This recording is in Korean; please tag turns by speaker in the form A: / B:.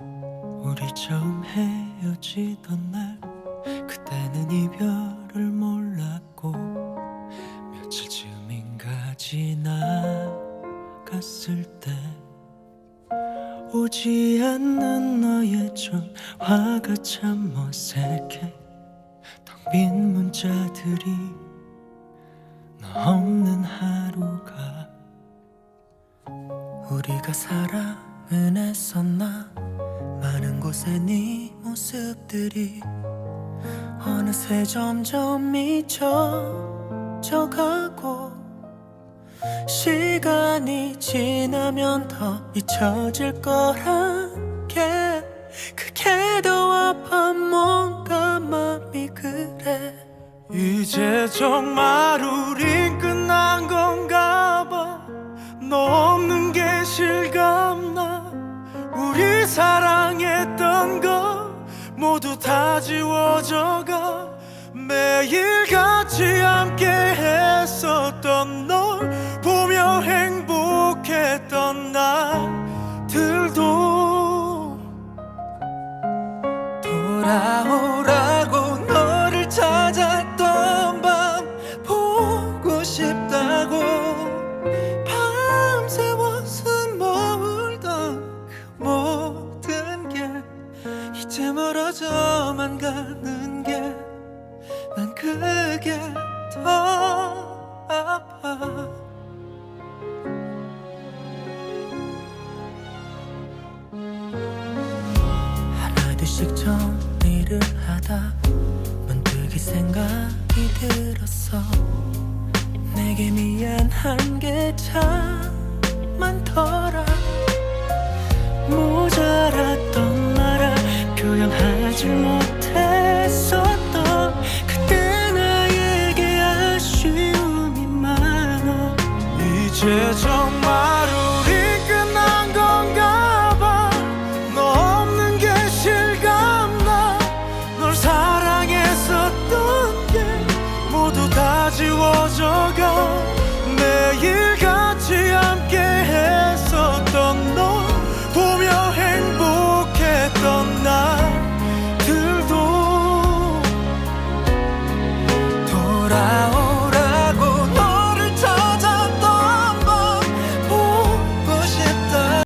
A: 우리 처음 헤어지던 날 그때는 이별을 몰랐고 며칠쯤인가 지나갔을 때 오지 않는 너의 전화가 참 어색해 텅 빈 문자들이 너 없는 하루가 우리가 사랑은 했었나 곳에 네 모습들이 어느새 점점 잊혀져가고 시간이 지나면 더 잊혀질 거란 게 그게 더 아파 뭔가 맘이 그래. 이제 정말 우린 끝난 건가 봐 너 없는 게 실감나. 우리 사랑 했던 거 모두 다 지워져가 매일 같이 함께 했었던 널 보며 행복했던 날들도 돌아오라고 너를 찾았던 밤 보고 싶다고 멀어져만 가는 게 난 그게 더 아파. 하나둘씩 정리를 하다 문득 이 생각이 들었어. 내게 미안한 게 참 많더라. 모자랐던 是我这个。